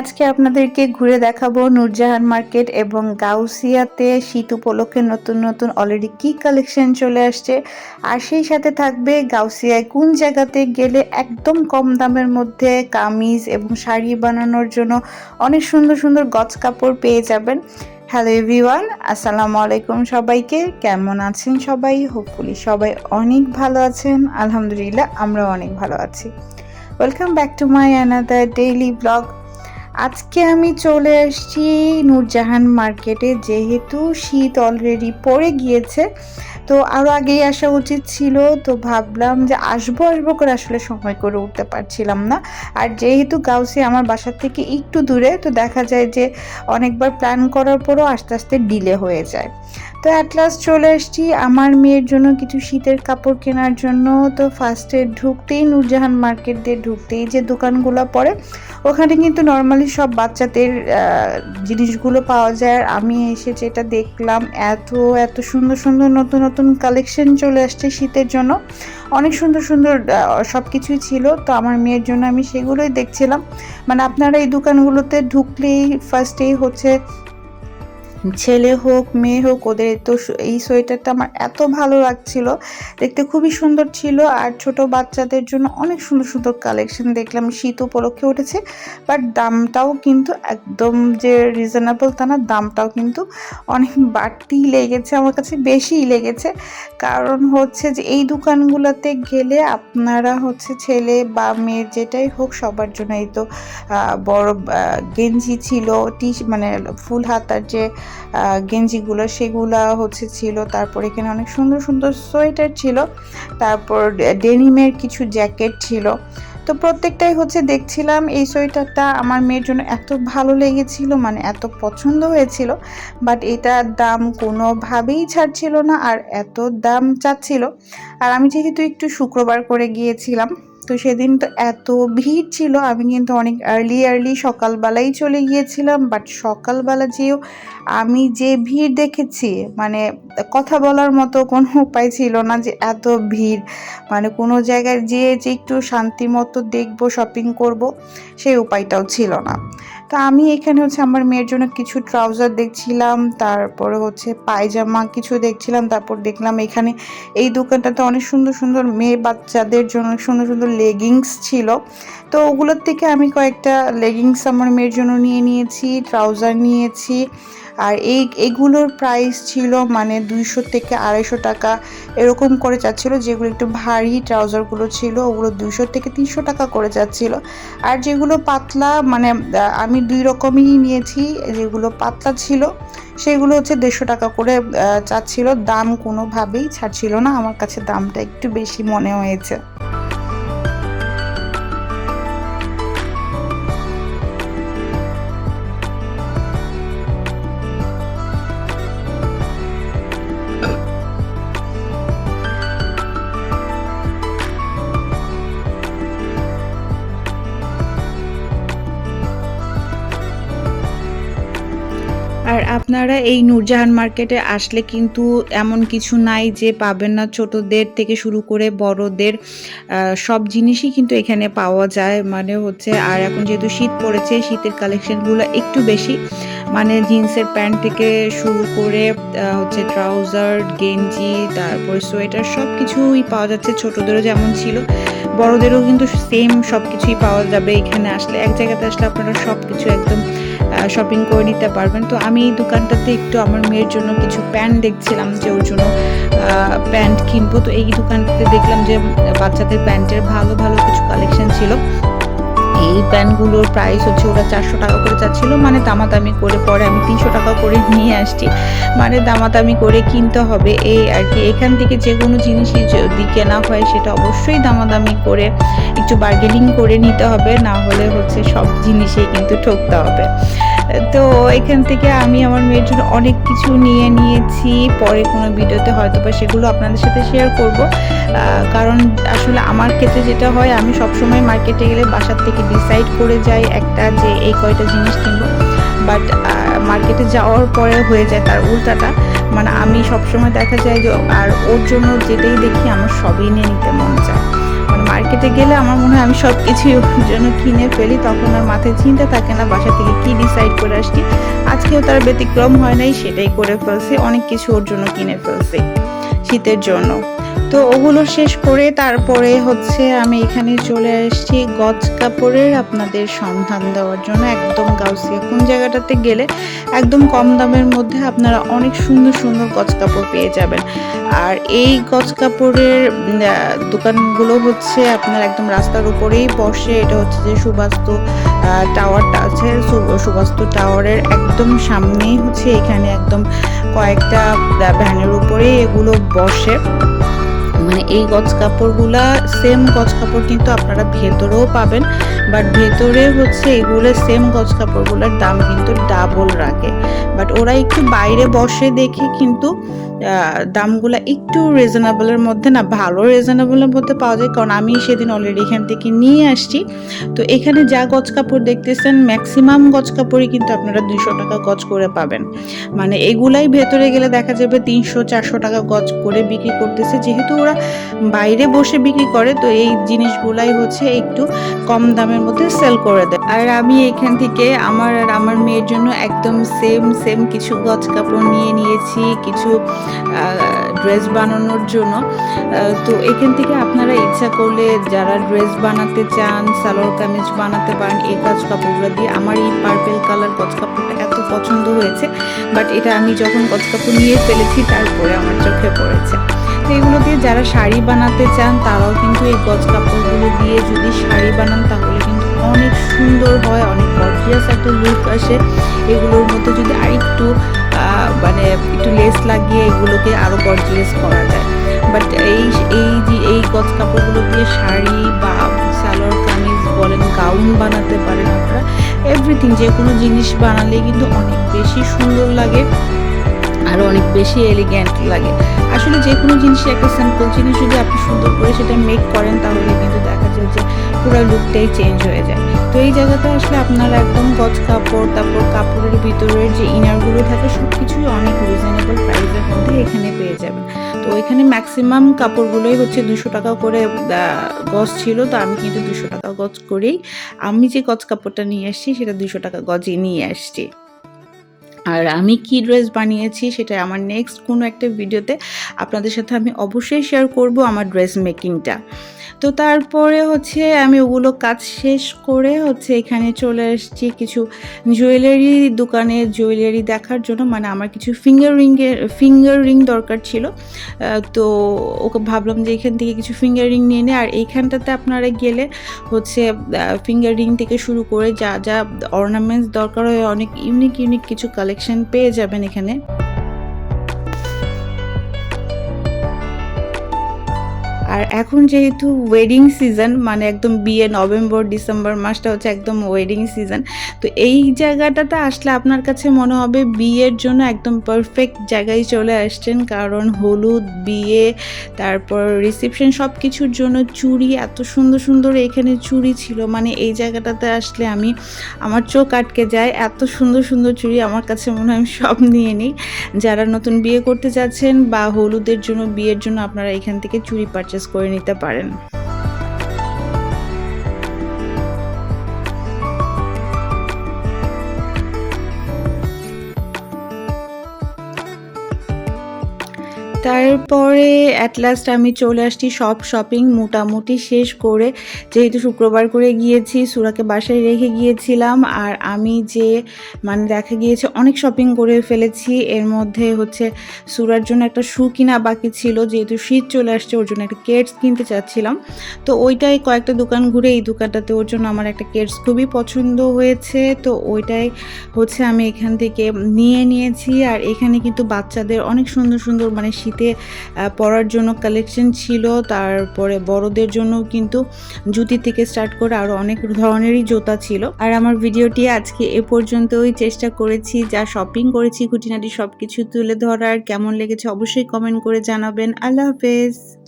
আজকে আপনাদেরকে ঘুরে দেখাবো নূরজাহান মার্কেট এবং গাউসিয়াতে শীত উপলক্ষে নতুন নতুন অলরেডি কি কালেকশন চলে আসছে। আর সেই সাথে থাকবে গাউসিয়ায় কোন জায়গাতে গেলে একদম কম দামের মধ্যে কামিজ এবং শাড়ি বানানোর জন্য অনেক সুন্দর সুন্দর গজ কাপড় পেয়ে যাবেন। হ্যালো এভরিওয়ান আসসালামু আলাইকুম সবাইকে। কেমন আছেন সবাই? হোপফুলি সবাই অনেক ভালো আছেন। আলহামদুলিল্লাহ আমরাও অনেক ভালো আছি। Welcome back to my another daily blog আজকে আমি চলে আসছি নূরজাহান মার্কেটে যেহেতু শীত অলরেডি পড়ে গিয়েছে। তো আরও আগেই আসা উচিত ছিল, তো ভাবলাম যে আসব আসব করে আসলে সময় করে উঠতে পারছিলাম না। আর যেহেতু গাউসি আমার বাসার থেকে একটু দূরে, তো দেখা যায় যে অনেকবার প্ল্যান করার পরও আস্তে আস্তে ডিলে হয়ে যায়। তো অ্যাট লাস্ট চলে এসেছি আমার মেয়ের জন্য কিছু শীতের কাপড় কেনার জন্য। তো ফার্স্টে ঢুকতেই নূরজাহান মার্কেট দিয়ে ঢুকতেই যে দোকানগুলো পড়ে, ওখানে কিন্তু নর্মালি সব বাচ্চাদের জিনিসগুলো পাওয়া যায়। আমি এসে যেটা দেখলাম, এত এত সুন্দর সুন্দর নতুন নতুন কালেকশন চলে আসছে শীতের জন্য। অনেক সুন্দর সুন্দর সব কিছুই ছিল। তো আমার মেয়ের জন্য আমি সেগুলোই দেখছিলাম। মানে আপনারা এই দোকানগুলোতে ঢুকলেই ফার্স্টেই হচ্ছে ছেলে হোক, মেয়ে হোক, ওদের তো এই সোয়েটারটা আমার এত ভালো লাগছিল। দেখতে খুবই সুন্দর ছিল আর ছোট বাচ্চাদের জন্য অনেক সুন্দর সুন্দর কালেকশন দেখলাম। শীত উপলক্ষে উঠেছে বাট দামটাও কিন্তু একদম যে রিজনেবল তা না, দামটাও কিন্তু অনেক বাড়তি লেগেছে, আমার কাছে বেশিই লেগেছে। কারণ হচ্ছে যে এই দোকানগুলোতে গেলে আপনারা হচ্ছে ছেলে বা মেয়ের যেটাই হোক সবার জন্য এই তো বড় গেঞ্জি ছিল টি মানে ফুল হাতার যে গেঞ্জিগুলো, সেগুলো হচ্ছে ছিল। তারপর এখানে অনেক সুন্দর সুন্দর সোয়েটার ছিল। তারপর ডেনিমের কিছু জ্যাকেট ছিল। তো প্রত্যেকটাই হচ্ছে দেখছিলাম এই সোয়েটারটা। আমার মেয়ের জন্য এত ভালো লেগেছিল মানে এত পছন্দ হয়েছিল। বাট এটার দাম কোনোভাবেই ছাড়ছিল না আর এত দাম চাচ্ছিল। আর আমি যেহেতু একটু শুক্রবার করে গিয়েছিলাম তো সেদিন তো এত ভিড় ছিল, আমি কিন্তু অনেক আর্লি আর্লি সকালবেলাই চলে গিয়েছিলাম বাট সকালবেলা যেও আমি যে ভিড় দেখেছি মানে কথা বলার মতো কোনো উপায় ছিল না যে এত ভিড় মানে কোনো জায়গায় যেয়ে যে একটু শান্তি মতো দেখব শপিং করব, সেই উপায়টাও ছিল না। তো আমি এখানে হচ্ছে আমার মেয়ের জন্য কিছু ট্রাউজার দেখছিলাম, তারপরে হচ্ছে পায়জামা কিছু দেখছিলাম, তারপর দেখলাম এখানে এই দোকানটাতে অনেক সুন্দর সুন্দর মেয়ে বাচ্চাদের জন্য সুন্দর সুন্দর লেগিংস ছিল। তো ওগুলোর থেকে আমি কয়েকটা লেগিংস আমার মেয়ের জন্য নিয়ে নিয়েছি ট্রাউজার নিয়েছি। আর এই, এগুলোর প্রাইস ছিল মানে দুইশো থেকে আড়াইশো টাকা এরকম করে যাচ্ছিল, যেগুলো একটু ভারী ট্রাউজারগুলো ছিল, ওগুলো দুইশো থেকে তিনশো টাকা করে যাচ্ছিল। আর যেগুলো পাতলা মানে আমি দুই রকমই নিয়েছি, যেগুলো পাতলা ছিল, সেগুলো হচ্ছে দেড়শো টাকা করে চাচ্ছিল। দাম কোনোভাবেই ছাড়ছিল না, আমার কাছে দামটা একটু বেশি মনে হয়েছে। আপনারা এই নূরজাহান মার্কেটে আসলে কিন্তু এমন কিছু নাই যে পাবেন না ছোটদের থেকে শুরু করে বড়দের সব জিনিসই কিন্তু এখানে পাওয়া যায়। মানে হচ্ছে, আর এখন যেহেতু শীত পড়েছে, শীতের কালেকশনগুলো একটু বেশি। মানে জিন্সের প্যান্ট থেকে শুরু করে হচ্ছে ট্রাউজার, গেঞ্জি, তারপর সোয়েটার সব কিছুই পাওয়া যাচ্ছে। ছোটদেরও যেমন ছিল, বড়দেরও কিন্তু সেম সব কিছুই পাওয়া যাবে এখানে। আসলে এক জায়গাতে আসলে আপনারা সব কিছু একদম শপিং করে নিতে পারবেন। তো আমি এই দোকানটাতে একটু আমার মেয়ের জন্য কিছু প্যান্ট দেখছিলাম যে ওর জন্য প্যান্ট কিনবো। তো এই দোকানটাতে দেখলাম যে বাচ্চাদের প্যান্টের ভালো ভালো কিছু কালেকশন ছিল। এই প্যান্টগুলোর প্রাইস হচ্ছে ওরা চারশো টাকা করে চাচ্ছিলো মানে দামাদামি করে পরে আমি তিনশো টাকা করে নিয়ে আসছি। মানে দামাদামি করে কিনতে হবে, এই আর কি। এখান থেকে যে কোনো জিনিসই যদি কেনা হয় সেটা অবশ্যই দামাদামি করে একটু বার্গেনিং করে নিতে হবে, না হলে হচ্ছে সব জিনিসেই কিন্তু ঠকতে হবে। তো এখান থেকে আমি আমার মেয়ের জন্য অনেক কিছু নিয়ে নিয়েছি। পরে কোনো ভিডিওতে হয়তো বা সেগুলো আপনাদের সাথে শেয়ার করব। কারণ আসলে আমার ক্ষেত্রে যেটা হয়, আমি সবসময় মার্কেটে গেলে বাসার থেকে ডিসাইড করে যাই একটা যে এই কয়টা জিনিস কিনবো। বাট মার্কেটে যাওয়ার পরে হয়ে যায় তার উল্টাটা। মানে আমি সবসময় দেখা যায় যে, আর ওর জন্য যেটাই দেখি, আমার সবই নিয়ে নিতে মন চায়। মার্কেটে গেলে আমার মনে হয় আমি সব কিছু জন্য কিনে ফেলি, তখন আর মাথায় চিন্তা থাকে না বাসা থেকে কি ডিসাইড করে আসছি। আজকেও তার ব্যতিক্রম হয় নাই, সেটাই করে ফেলছে, অনেক কিছু ওর জন্য কিনে ফেলছি। শীতের জন্য। তো ওগুলো শেষ করে তারপরে হচ্ছে আমি এখানে চলে আসছি গজ কাপড়ের আপনাদের সন্ধান দেওয়ার জন্য একদম গাউসিয়া। কোন জায়গাটাতে গেলে একদম কম দামের মধ্যে আপনারা অনেক সুন্দর সুন্দর গজ কাপড় পেয়ে যাবেন। আর এই গজ কাপড়ের দোকানগুলো হচ্ছে আপনার একদম রাস্তার উপরেই বসে। এটা হচ্ছে যে সুবাস্তু টাওয়ারটা আছে। সুবাস্তু টাওয়ারের একদম সামনেই হচ্ছে এখানে একদম কয়েকটা ভ্যানের উপরেই এগুলো বসে। মানে এই গজ কাপড়গুলা সেম গজ কাপড় কিন্তু আপনারা ভেতরেও পাবেন বাট ভেতরে হচ্ছে এগুলো সেম গজ কাপড়গুলোর দাম কিন্তু ডাবল রাখে। বাট ওরা একটু বাইরে বসে দেখে কিন্তু দামগুলো একটু রিজনেবলের মধ্যে না, ভালো রিজনেবলের মধ্যে পাওয়া যায়। কারণ আমি সেদিন অলরেডি এখান থেকে নিয়ে আসছি। তো এখানে যা গজ কাপড় দেখতেছেন ম্যাক্সিমাম গজ কাপড়ই কিন্তু আপনারা দুইশো টাকা গজ করে পাবেন। মানে এগুলাই ভেতরে গেলে দেখা যাবে তিনশো, চারশো টাকা গজ করে বিক্রি করতেছে। যেহেতু ওরা বাইরে বসে বিক্রি করে, তো এই জিনিসগুলাই হচ্ছে একটু কম দামের মধ্যে সেল করে দেয়। আর আমি এখান থেকে আমার আর আমার মেয়ের জন্য একদম সেম সেম কিছু গজ কাপড় নিয়ে নিয়েছি, কিছু ড্রেস বানানোর জন্য। তো এখান থেকে আপনারা ইচ্ছা করলে যারা ড্রেস বানাতে চান, সালোয়ার কামিজ বানাতে পারেন, এই কাজ কাপড়গুলো দিয়ে। আমার এই পার্পেল কালার গজ কাপড়টা এত পছন্দ হয়েছে বাট এটা আমি যখন গজ কাপড় নিয়ে ফেলেছি, তারপরে আমার চোখে পড়েছে। তো এগুলো দিয়ে যারা শাড়ি বানাতে চান, তারাও কিন্তু এই গজ কাপড়গুলো দিয়ে যদি শাড়ি বানান, তাহলে কিন্তু অনেক সুন্দর হয়, অনেক গর্জিয়াস একটা লুক আসে। এগুলোর মধ্যে যদি আরেকটু মানে একটু লেস লাগিয়ে এগুলোকে আরও গর্জিয়াস করা যায়। বাট এই এই যে, এই গজ কাপড়গুলো দিয়ে শাড়ি বা সালোয়ার কামিজ বলেন গাউন বানাতে পারেন আপনারা এভরিথিং যে কোনো জিনিস বানালে কিন্তু অনেক বেশি সুন্দর লাগে আরও অনেক বেশি এলিগেন্ট লাগে। আসলে যে কোনো জিনিসই একটা সিম্পল জিনিস যদি আপনি সুন্দর করে সেটা মেক করেন, তাহলে কিন্তু দেখা যায় যে পুরো লুকটাই চেঞ্জ হয়ে যায়। তো এই জায়গাতে আসলে আপনার একদম গজ কাপড়, তারপর কাপড়ের ভিতরের যে ইনারগুলো থাকে সব কিছুই অনেক রিজনেবল প্রাইসের মধ্যে এখানে পেয়ে যাবেন। তো এখানে ম্যাক্সিমাম কাপড়গুলোই হচ্ছে দুশো টাকা করে গজ ছিল, তো আমি কিন্তু দুশো টাকা গজ করেই, আমি যে গজ কাপড়টা নিয়ে আসছি, সেটা দুশো টাকা গজই নিয়ে আসছি। আর আমি কি ড্রেস বানিয়েছি সেটা আমার নেক্সট কোনো একটা ভিডিওতে আপনাদের সাথে আমি অবশ্যই শেয়ার করব আমার ড্রেস মেকিংটা তো তারপরে হচ্ছে আমি ওগুলো কাজ শেষ করে হচ্ছে এখানে চলে এসেছি কিছু জুয়েলারি দোকানে জুয়েলারি দেখার জন্য মানে আমার কিছু ফিঙ্গার রিংয়ের ফিঙ্গার রিং দরকার ছিল। তো ওকে ভাবলাম যে এখান থেকে কিছু ফিঙ্গার রিং নিয়ে নে, আর এইখানটাতে আপনারা গেলে হচ্ছে ফিঙ্গার রিং থেকে শুরু করে যা যা অর্নামেন্টস দরকার হয়, অনেক ইউনিক ইউনিক কিছু কালেকশন পেয়ে যাবেন এখানে। আর এখন যেহেতু ওয়েডিং সিজন মানে একদম বিয়ে নভেম্বর, ডিসেম্বর মাসটা হচ্ছে একদম ওয়েডিং সিজন তো এই জায়গাটাতে আসলে আপনার কাছে মনে হবে বিয়ের জন্য একদম পারফেক্ট জায়গায় চলে আসছেন। কারণ হলুদ, বিয়ে, তারপর রিসেপশন সব কিছুর জন্য চুড়ি, এত সুন্দর সুন্দর এখানে চুড়ি ছিল। মানে এই জায়গাটাতে আসলে আমি, আমার চোখ আটকে যায়, এত সুন্দর সুন্দর চুড়ি আমার কাছে মনে হয় আমি সব নিয়ে নিই। যারা নতুন বিয়ে করতে যাচ্ছেন বা হলুদের জন্য, বিয়ের জন্য আপনারা এখান থেকে চুড়ি পারচেস করে নিতে পারেন। তারপরে অ্যাট লাস্ট আমি চলে আসছি সব শপিং মোটামুটি শেষ করে, যেহেতু শুক্রবার করে গিয়েছি, সুরাকে বাসায় রেখে গিয়েছিলাম, আর আমি যে মানে দেখা গিয়েছে অনেক শপিং করে ফেলেছি, এর মধ্যে হচ্ছে সুরার জন্য একটা শু কিনা বাকি ছিল, যেহেতু শীত চলে আসছে, ওর জন্য একটা কেটস কিনতে চাচ্ছিলাম। তো ওইটাই কয়েকটা দোকান ঘুরে, এই দোকানটাতে ওর জন্য আমার একটা কেটস খুবই পছন্দ হয়েছে, তো ওইটাই হচ্ছে আমি এখান থেকে নিয়ে নিয়েছি, আর এখানে কিন্তু বাচ্চাদের অনেক সুন্দর সুন্দর মানে শীত শীতে পরার জন্য কালেকশন ছিল। তারপরে বড়দের জন্য কিন্তু জুতি থেকে স্টার্ট করে আরও অনেক ধরনেরই জুতা ছিল। আর আমার ভিডিওটি আজকে এ পর্যন্তই। চেষ্টা করেছি, যা শপিং করেছি, খুঁটিনাটি সব কিছু তুলে ধরার। কেমন লেগেছে অবশ্যই কমেন্ট করে জানাবেন। আল্লাহ হাফেজ।